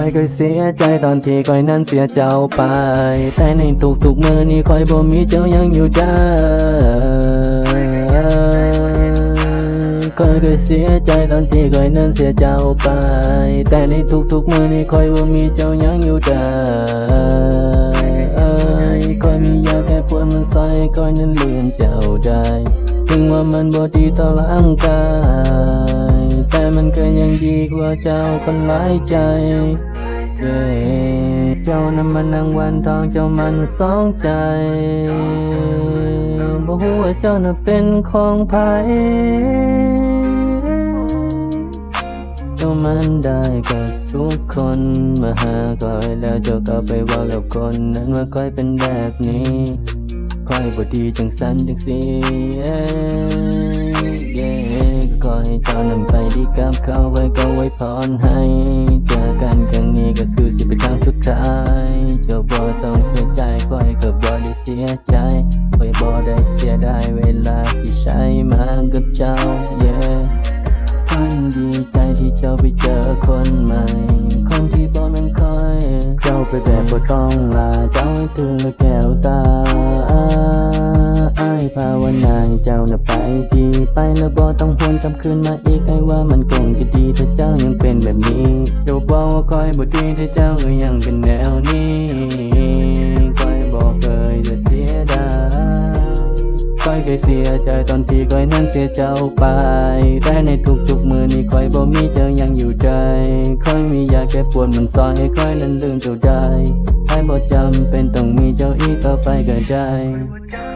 อยเคยเสียใจตอนที่คอยนั้นเสียเจ้าไป แต่ในทุกๆมือนี้คอยบ่มีเจ้ายังอยู่ใจคอยเคยเสียใจตอนที่คอยนั้นเสียเจ้าไป แต่ในทุกๆมือนี้คอยบ่มีเจ้ายังอยู่ใจคอยมียาแค่ปวดมันใส่คอยนั้นลืมเจ้าได้ ถึงว่ามันบ่ดีต่อร่างกาย แต่มันก็ยังดีกว่าเจ้าคนหลายใจเย้เจ้านั้นมันนางวันทองเจ้ามันสองใจบ่ฮู้ว่าเจ้าน่ะเป็นของไผเจ้ามันได้กับทุกคนมาหาคอยแล้วเจ้าก็ไปว่ากับคนนั้นว่าคอยเป็นแบบนี้คอยบ่ดีจังสันจังสีเไว้พรให้เจอกันครั้งนี้ก็คือสิเป็นครั้งสุดท้ายเจ้าบ่ต้องเสียใจคอยก็บ่ได้เสียใจคอยบ่ได้เสียดายเวลาที่ใช้มากับเจ้าเย้คนดีใจที่เจ้าไปเจอคนใหม่ คนที่บ่แมันคอย เจ้าไปแบบบ่ต้องลาเจ้าให้ถึงแก้วตาอ้า ภาวนาให้เจ้าน่ะไปดี ไปแล้วบ่ต้องหวนกลับคืนมาอีกไอ้ว่ามันคงจะดีถ้าเจ้ายังเป็นแบบนี้เจ้าบอกว่าคอยบ่ดีถ้าเจ้าก็ยังเป็นแนวนี้คอยบอกเคยจะเสียดายคอยเคยเสียใจตอนที่คอยนั้นเสียเจ้าไป แต่ในทุกๆมือนี้คอยบ่มีเจ้ายังอยู่ใจคอยมียาแก้ปวดมันซอยให้คอยนั้นลืมเจ้าได้ให้บ่จำเป็นต้องมีเจ้าอีกต่อไปก็ได้